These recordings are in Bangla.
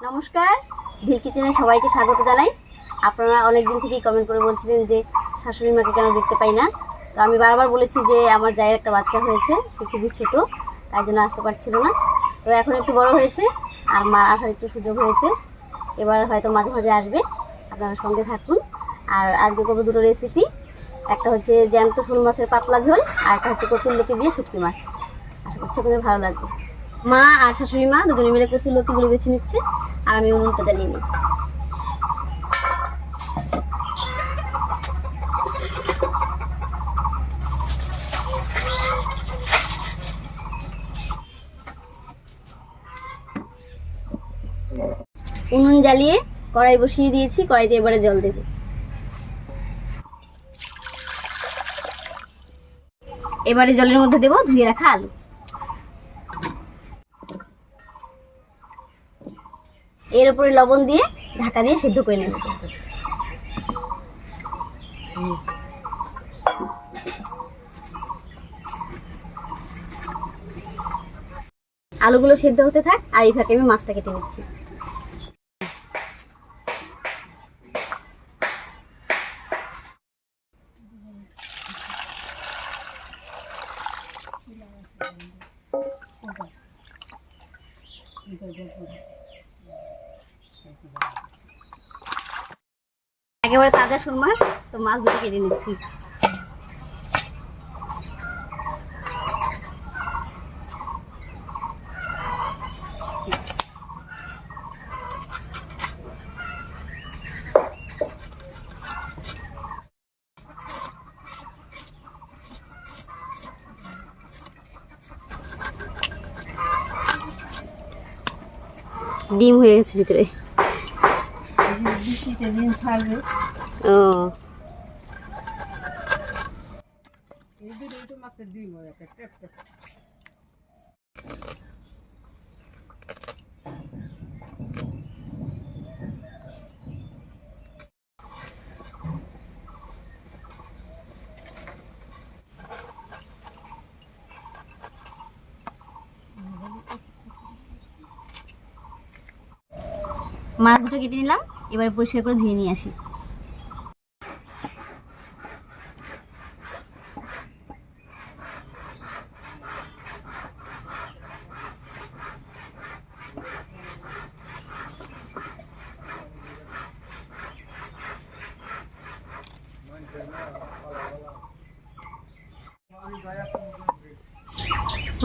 নমস্কার, ভিল কিচেনে সবাইকে স্বাগত জানাই। আপনারা অনেক দিন থেকেই কমেন্ট করে বলছিলেন যে শাশুড়ি মাকে কেন দেখতে পাই না। তো আমি বারবার বলেছি যে আমার জায়ের একটা বাচ্চা হয়েছে, সে খুবই ছোট, তাই জন্য আসতে পারছিল না। তো এখন একটু বড় হয়েছে, আর মা আসার একটু সুযোগ হয়েছে। এবার হয়তো মাঝে মাঝে আসবে, আপনারা সঙ্গে থাকুন। আর আজকে করব দুটো রেসিপি একটা হচ্ছে জ্যান্ত ফুল মাছের পাতলা ঝোল, আর একটা হচ্ছে কচুর লতি দিয়ে শুটকি মাছ। আশা করছি আপনাদের ভালো লাগবে। মা আর শাশুড়ি মা দুজনে মিলে কচুর লতিগুলো বেছে নিচ্ছে, আর আমি উনুনটা জ্বালিয়ে নিই। উনুন জ্বালিয়ে কড়াই বসিয়ে দিয়েছি, কড়াইতে এবারে জল দেবো। এবারে জলের মধ্যে দেবো ধুয়ে রাখা আলু। এর উপরে লবণ দিয়ে ঢাকা দিয়ে সিদ্ধ করে নেব আলুগুলো সিদ্ধ হতে থাক, আর এই ফাঁকে আমি মাছটা কেটে নিচ্ছি। একেবারে তাজা শোল মাছ তো মাছ দুটো কেটে নিচ্ছি। ডিম হয়ে গেছে ভিতরে। মাছ দুটো কেটে নিলাম। এবারে পরিষ্কার করে ধুয়ে নিয়ে আসি।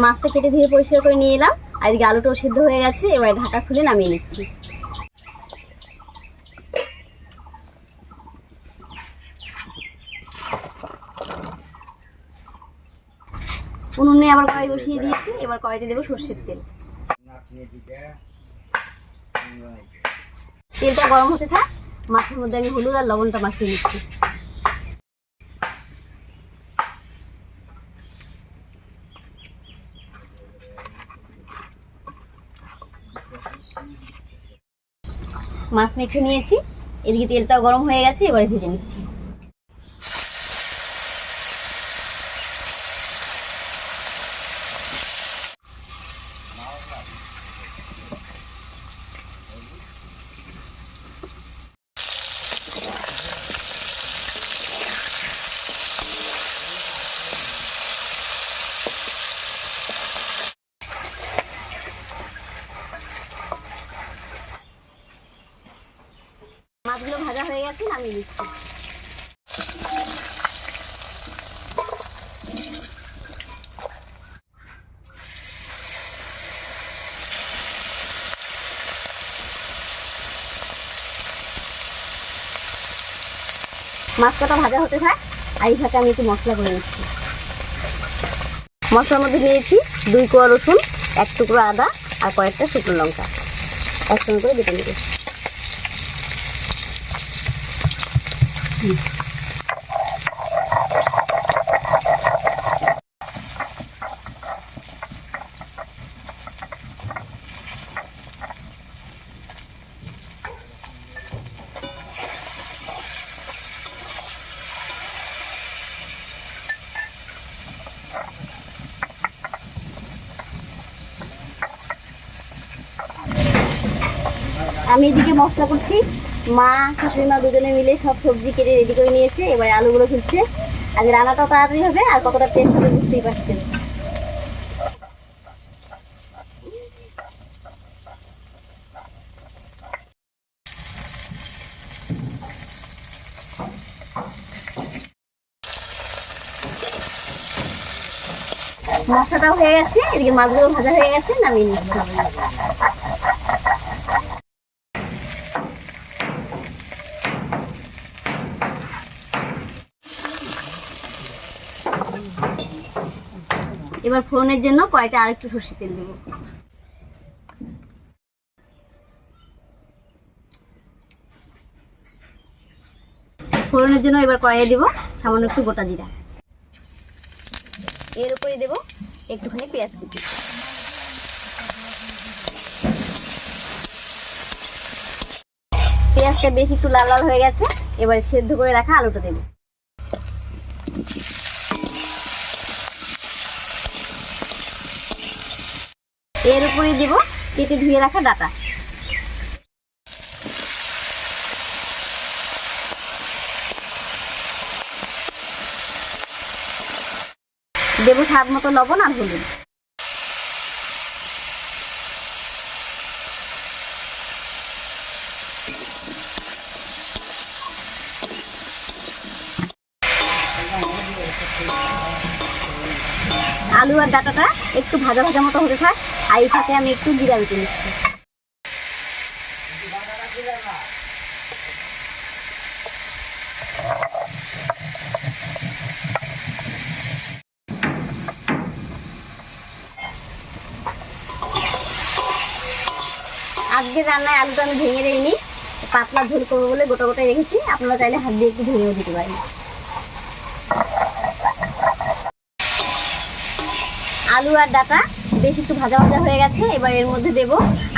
মাছটা কেটে ধুয়ে পরিষ্কার করে নিয়ে এলাম। এদিকে আলুটাও সিদ্ধ হয়ে গেছে, এবারে ঢাকা খুলে নামিয়ে নিচ্ছি। উনুনে আবার কড়াই বসিয়ে দিয়েছি, এবার কড়াইতে দেবো সর্ষের তেল। তেলটা গরম হতে থাক, মাছের মধ্যে আমি হলুদ আর লবণটা মাখিয়ে নিচ্ছি। মাছ মেখে নিয়েছি, এদিকে তেলটাও গরম হয়ে গেছে, এবারে ভেজে নিচ্ছি। মাছগুলো ভাজা হয়ে গেছে, নামিয়ে দিচ্ছি মাছ কটা ভাজা হতে থাক, আর এই ফাঁকে আমি একটু মশলা করে নিচ্ছি। মশলার মধ্যে নিয়েছি দুই কোয়া রসুন, এক টুকরো আদা আর কয়েকটা শুকনো লঙ্কা। একসঙ্গে করে বেটে নেব। আমি এদিকে মশলা করছি। মা শাশুড়ি মা দুজনে মিলে সব সবজি কেটে রেডি করে নিয়েছে, এবারে আলুগুলো ফেলছে আজ রান্নাটাও তাড়াতাড়ি হবে, আর কতটা টেস্ট হবে বুঝতেই পারছেন। মশলাটাও হয়ে গেছে, এদিকে মাছগুলো ভাজা হয়ে গেছে, নামিয়ে নিচ্ছি। এবার ফোড়নের জন্য কড়াইতে আরেকটু সর্ষে তেল দেবো। ফোড়নের জন্য এবার কড়াইয়ে দেবো সামান্য একটু গোটা জিরা। এর উপরে দেবো একটুখানি পেঁয়াজ কুচি। পেঁয়াজটা বেশ একটু লাল লাল হয়ে গেছে, এবারে সেদ্ধ করে রাখা আলুটা দেবো। এর উপরে দেবো কেটে ধুয়ে রাখা ডাটা। দেবো স্বাদ মতো লবণ আর হলুদ আলু আর ডাটাটা একটু ভাজা ভাজা মতো হতে থাক। আর এই আমি একটু জিরা বেটে নিচ্ছি আজকে রান্নায় আলুটা আমি ভেঙে দিইনি, পাতলা ঝোল করব বলে গোটা গোটাই রেখেছি। আপনারা চাইলে হাত দিয়ে একটু ভেঙেও দিতে পারেন। আলু আর ডাটা, বেশ একটু ভাজা ভাজা হয়ে গেছে, এবার এর মধ্যে দেব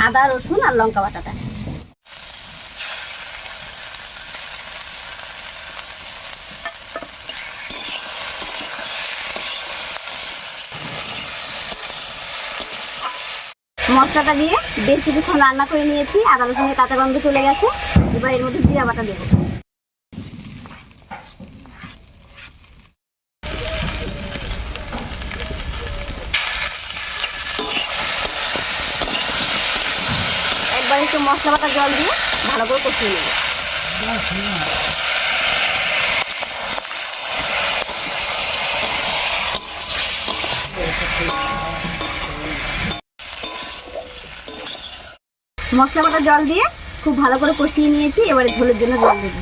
আদা, রসুন আর লঙ্কা বাটাটা। মশলাটা দিয়ে বেশ কিছুক্ষণ রান্না করে নিয়েছি, আদা রসুনের কাঁচা গন্ধ চলে গেছে, এবার এর মধ্যে জিরা বাটা দেবো একবার একটু মশলা বাটা জল দিয়ে ভালো করে কষিয়ে নেব। মশলা বাটা জল দিয়ে খুব ভালো করে কষিয়ে নিয়েছি, এবারে ঝোলের জন্য জল দেবো।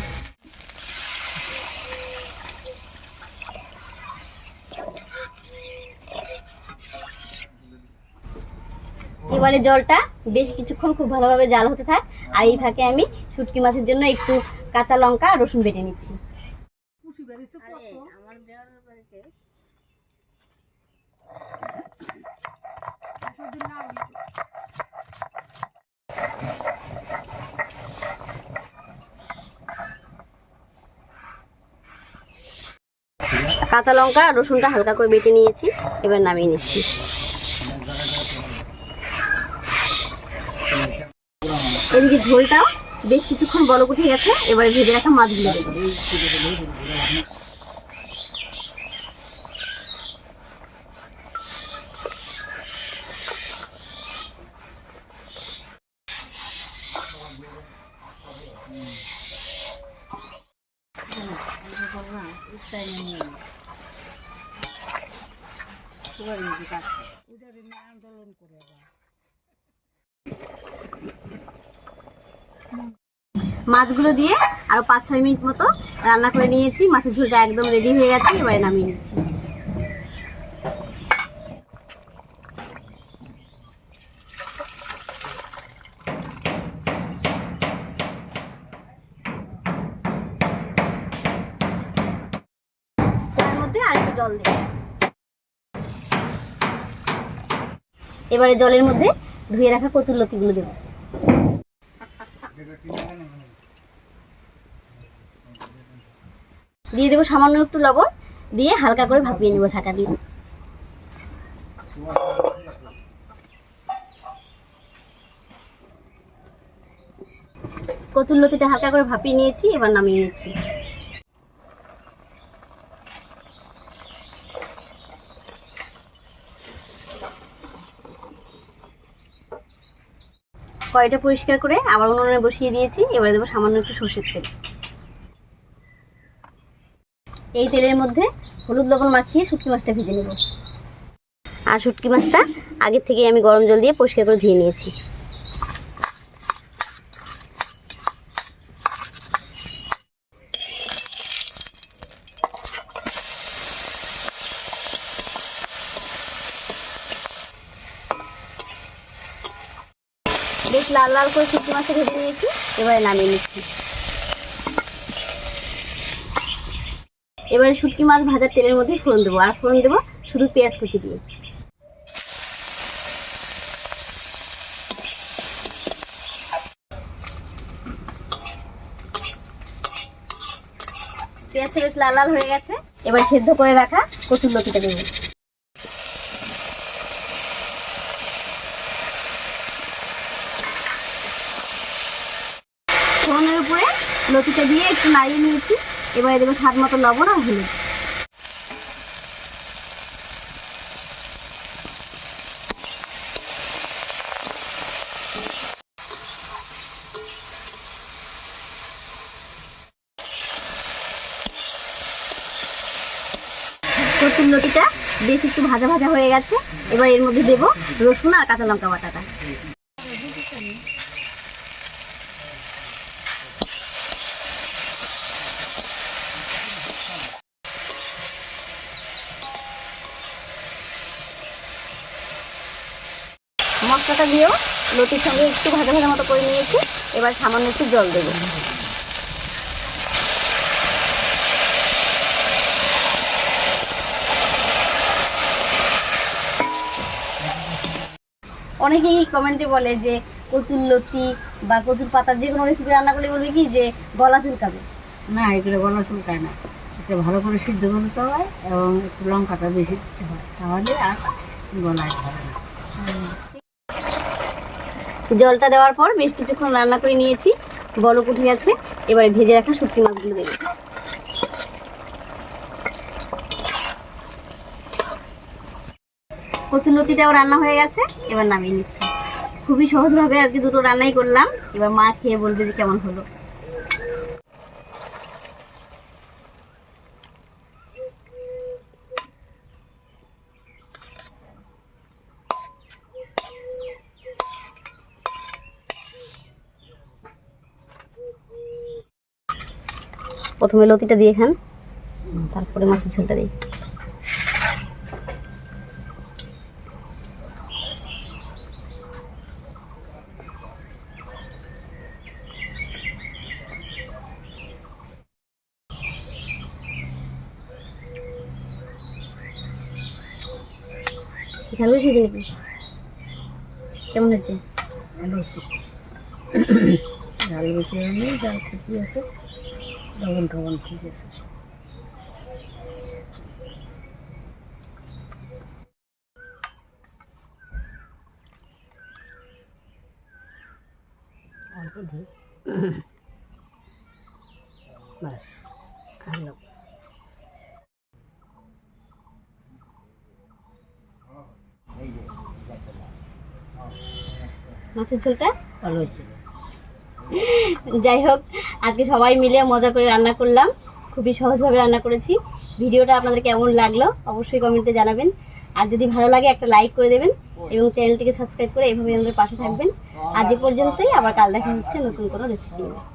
এবারে জলটা বেশ কিছুক্ষণ খুব ভালোভাবে জাল হতে থাক। আর এই ফাঁকে আমি শুটকি মাছের জন্য একটু কাঁচা লঙ্কা আর রসুন বেটে নিচ্ছি। কাঁচা লঙ্কা আর রসুনটা হালকা করে বেটে নিয়েছি এবার নামিয়ে নিচ্ছি। এদিকে ঝোলটাও বেশ কিছুক্ষণ বলক উঠে গেছে এবারে ভেজে রাখা মাছগুলো দেবো। মাছগুলো দিয়ে আরও পাঁচ ছয় মিনিট মতো রান্না করে নিয়েছি। মাছের ঝোলটা একদম রেডি হয়ে গেছে, এবারে নামিয়ে নিচ্ছি। জল এবারে জলের মধ্যে ধুয়ে রাখা কচুর লতিগুলো দেবো। দিয়ে দেবো সামান্য একটু লবণ, দিয়ে হালকা করে ভাপিয়ে নেব ঢাকা দিয়ে। কচুর লতিটা হালকা করে ভাপিয়ে নিয়েছি, এবার নামিয়ে নিচ্ছি। কয়টা পরিষ্কার করে আবার উনুনে বসিয়ে দিয়েছি, এবারে দেবো সামান্য একটু সর্ষের তেল। এই তেলের মধ্যে হলুদ লবণ মাখিয়ে শুটকি মাছটা ভেজে নেব। আর শুটকি মাছটা আগে থেকে আমি গরম জল দিয়ে পরিষ্কার করে ধুয়ে নিয়েছি। বেশ লাল লাল করে শুটকি মাছটা ভেজে নিয়েছি, এবারে নামিয়ে নিচ্ছি। এবারে শুটকি মাছ ভাজার তেলের মধ্যে ফোড়ন দেবো। আর ফোড়ন দেবো শুধু পেঁয়াজ কুচি দিয়ে। পেঁয়াজটা বেশ লাল লাল হয়ে গেছে। এবার সেদ্ধ করে রাখা কচুর লতিটা দেবো। ফোড়নের উপরে লতিটা দিয়ে একটু নাড়িয়ে নিয়েছি। এবারে দেবো স্বাদ মতো লবণ আর হলুদ। কচুর লতিটা বেশ একটু ভাজা ভাজা হয়ে গেছে। এবার এর মধ্যে দেবো রসুন আর কাঁচা লঙ্কা বাটাটা। মশলাটা দিয়েও লতির সঙ্গে একটু ভাজা ভাজা মতো করে নিয়েছি। এবার সামান্য একটু জল দেবো। অনেকেই কমেন্টে বলে যে কচুর লতি বা কচুর পাতার যে কোনো রেসিপি রান্না করলে বলবে কি যে গলা চুলকাবে? না এগুলো গলা চুলকায় না। এটা ভালো করে সিদ্ধ করতে হয় এবং একটু লঙ্কাটা বেশি দিতে হয়। তাহলে আর গলায় ধরে না। জলটা দেওয়ার পর বেশ কিছুক্ষণ রান্না করে নিয়েছি। বলক উঠে গেছে। এবারে ভেজে রাখা শুটকি মাছগুলো দেবে। কচুর লতিটাও রান্না হয়ে গেছে। এবার নামিয়ে নিচ্ছি। খুবই সহজভাবে আজকে দুটো রান্নাই করলাম। এবার মা খেয়ে বলবে যে কেমন হলো। প্রথমে লতিটা দিয়ে খান তারপরে মাছের ঝোলটা দিই। ঝাল বেশি নাকি? কেমন হচ্ছে ঝাল বেশি হয়নি ঝাল ঠিকই আছে। লবণ টবণ ঠিক আছে। অল্প দিই বাস ভালো মাছের ঝোলটা? ভালো হচ্ছে যাই হোক আজকে সবাই মিলে মজা করে রান্না করলাম। খুবই সহজভাবে রান্না করেছি। ভিডিওটা আপনাদের কেমন লাগল অবশ্যই কমেন্টে জানাবেন। আর যদি ভালো লাগে, একটা লাইক করে দেবেন এবং চ্যানেলটিকে সাবস্ক্রাইব করে এভাবে আমাদের পাশে থাকবেন। আজ এ পর্যন্তই, আবার কাল দেখা হচ্ছে নতুন কোনো রেসিপি নিয়ে।